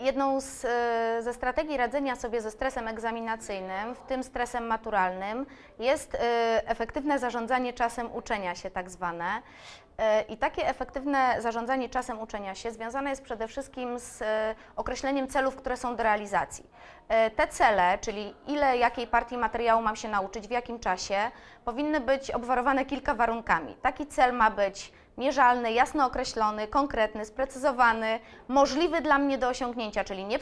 Jedną z, e, ze strategii radzenia sobie ze stresem egzaminacyjnym, w tym stresem maturalnym, jest e, efektywne zarządzanie czasem uczenia się, tak zwane. E, I takie efektywne zarządzanie czasem uczenia się związane jest przede wszystkim z określeniem celów, które są do realizacji. Te cele, czyli ile jakiej partii materiału mam się nauczyć, w jakim czasie, powinny być obwarowane kilka warunkami. Taki cel ma być mierzalny, jasno określony, konkretny, sprecyzowany, możliwy dla mnie do osiągnięcia, czyli nie,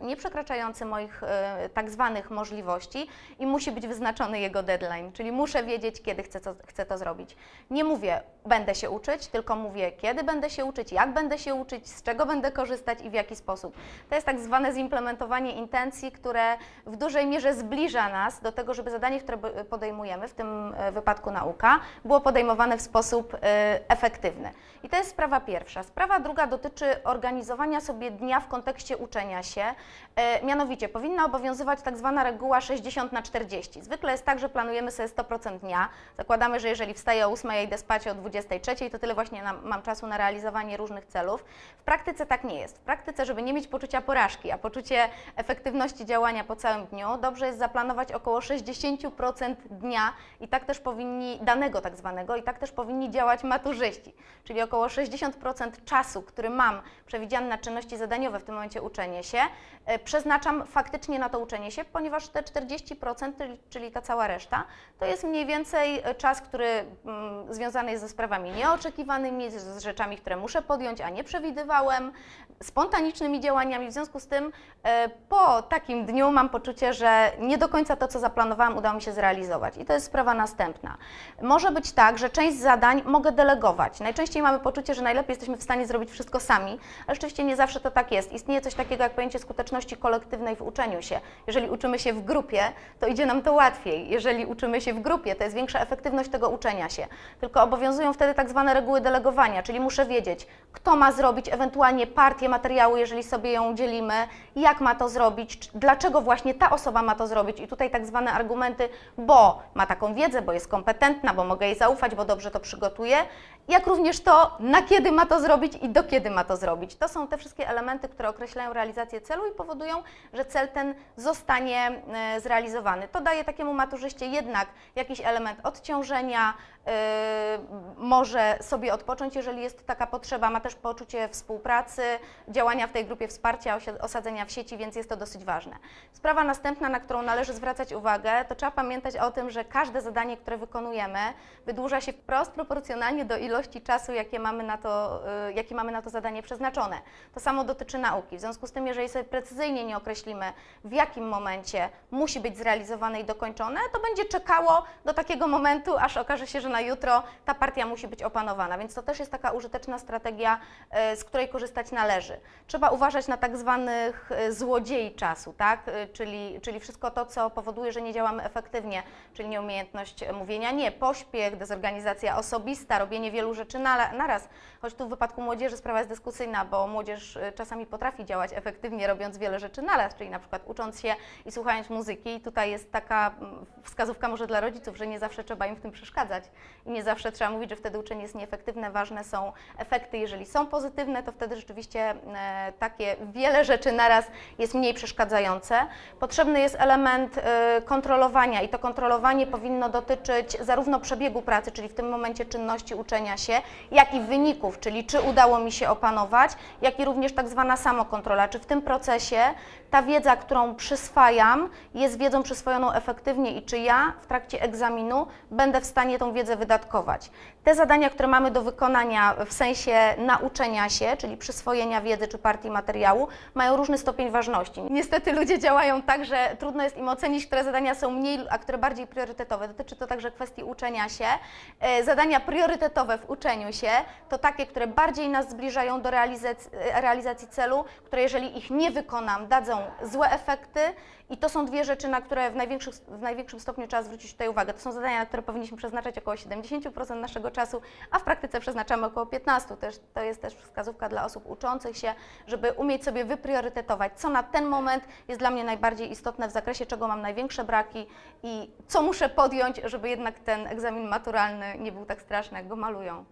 nie przekraczający moich e, tak zwanych możliwości i musi być wyznaczony jego deadline, czyli muszę wiedzieć, kiedy chcę to, chcę to zrobić. Nie mówię, będę się uczyć, tylko mówię, kiedy będę się uczyć, jak będę się uczyć, z czego będę korzystać i w jaki sposób. To jest tak zwane zimplementowanie intencji, które w dużej mierze zbliża nas do tego, żeby zadanie, które podejmujemy, w tym e, wypadku nauka, było podejmowane w sposób e, efektywny. I to jest sprawa pierwsza. Sprawa druga dotyczy organizowania sobie dnia w kontekście uczenia się. E, Mianowicie powinna obowiązywać tak zwana reguła 60 na 40. Zwykle jest tak, że planujemy sobie 100% dnia. Zakładamy, że jeżeli wstaję o 8, a idę spać o 23, to tyle właśnie nam, mam czasu na realizowanie różnych celów. W praktyce tak nie jest. W praktyce, żeby nie mieć poczucia porażki, a poczucie efektywności działania po całym dniu, dobrze jest zaplanować około 60% dnia i tak też powinni, danego tak zwanego, i tak też powinni działać maturzyści, czyli około 60% czasu, który mam przewidziany na czynności zadaniowe, w tym momencie uczenie się, e, przeznaczam faktycznie na to uczenie się, ponieważ te 40%, czyli- ta cała reszta, to jest mniej więcej e, czas, który mm, związany jest ze sprawami nieoczekiwanymi, z, z rzeczami, które muszę podjąć, a nie przewidywałem, spontanicznymi działaniami. W związku z tym e, po takim dniu mam poczucie, że nie do końca to, co zaplanowałam, udało mi się zrealizować. I to jest sprawa następna. Może być tak, że część zadań mogę delegować. Najczęściej mamy poczucie, że najlepiej jesteśmy w stanie zrobić wszystko sami, ale rzeczywiście nie zawsze to tak jest. Istnieje coś takiego jak pojęcie skuteczności kolektywnej w uczeniu się. Jeżeli uczymy się w grupie, to idzie nam to łatwiej. Jeżeli uczymy się w grupie, to jest większa efektywność tego uczenia się. Tylko obowiązują wtedy tak zwane reguły delegowania, czyli muszę wiedzieć, kto ma zrobić ewentualnie partię materiału, jeżeli sobie ją dzielimy, jak ma to zrobić, dlaczego właśnie ta osoba ma to zrobić. I tutaj tak zwane argumenty, bo ma taką wiedzę, bo jest kompetentna, bo mogę jej zaufać, bo dobrze to przygotuje, jak również to, na kiedy ma to zrobić i do kiedy ma to zrobić. To są te wszystkie elementy, które określają realizację celu i powodują, że cel ten zostanie e, zrealizowany. To daje takiemu maturzyście jednak jakiś element odciążenia, e, może sobie odpocząć, jeżeli jest taka potrzeba, ma też poczucie współpracy, działania w tej grupie wsparcia, osadzenia w sieci, więc jest to dosyć ważne. Sprawa następna, na którą należy zwracać uwagę, to trzeba pamiętać o tym, że każde zadanie, które wykonujemy, wydłuża się wprost proporcjonalnie do ilości czasu, jakie mamy na to, y, jakie mamy na to zadanie przeznaczone. To samo dotyczy nauki. W związku z tym, jeżeli sobie precyzyjnie nie określimy, w jakim momencie musi być zrealizowane i dokończone, to będzie czekało do takiego momentu, aż okaże się, że na jutro ta partia musi być opanowana. Więc to też jest taka użyteczna strategia, y, z której korzystać należy. Trzeba uważać na tak zwanych y, złodziei czasu, tak? Czyli, czyli wszystko to, co powoduje, że nie działamy efektywnie, czyli nieumiejętność mówienia nie, pośpiech, dezorganizacja osobista, robienie wielu rzeczy na, naraz. Choć tu w wypadku młodzieży sprawa jest dyskusyjna, bo młodzież y, czasami potrafi działać efektywnie, robiąc wiele rzeczy naraz, czyli na przykład ucząc się i słuchając muzyki. I tutaj jest taka wskazówka może dla rodziców, że nie zawsze trzeba im w tym przeszkadzać i nie zawsze trzeba mówić, że wtedy uczenie jest nieefektywne. Ważne są efekty. Jeżeli są pozytywne, to wtedy rzeczywiście e, takie wiele rzeczy naraz jest mniej przeszkadzające. Potrzebny jest element e, kontrolowania i to kontrolowanie powinno dotyczyć zarówno przebiegu pracy, czyli w tym momencie czynności uczenia się, jak i wyników, czyli czy udało mi się opanować, jak i również tak zwana samokontrola, czy w tym procesie ta wiedza, którą przyswajam, jest wiedzą przyswojoną efektywnie i czy ja w trakcie egzaminu będę w stanie tą wiedzę wydatkować. Te zadania, które mamy do wykonania w sensie nauczenia się, czyli przyswojenia wiedzy czy partii materiału, mają różny stopień ważności. Niestety ludzie działają tak, że trudno jest im ocenić, które zadania są mniej, a które bardziej priorytetowe. Dotyczy to także kwestii uczenia się. E, Zadania priorytetowe w uczeniu się to takie, które bardziej nas zbliżają do realizacji, realizacji celu, które jeżeli ich nie wykonam, dadzą złe efekty i to są dwie rzeczy, na które w, w największym stopniu trzeba zwrócić tutaj uwagę. To są zadania, na które powinniśmy przeznaczać około 70% naszego czasu, a w praktyce przeznaczamy około 15%. Też, to jest też wskazówka dla osób uczących się, żeby umieć sobie wypriorytetować, co na ten moment jest dla mnie najbardziej istotne w zakresie, czego mam największe braki i co muszę podjąć, żeby jednak ten egzamin maturalny nie był tak straszny, jak go malują.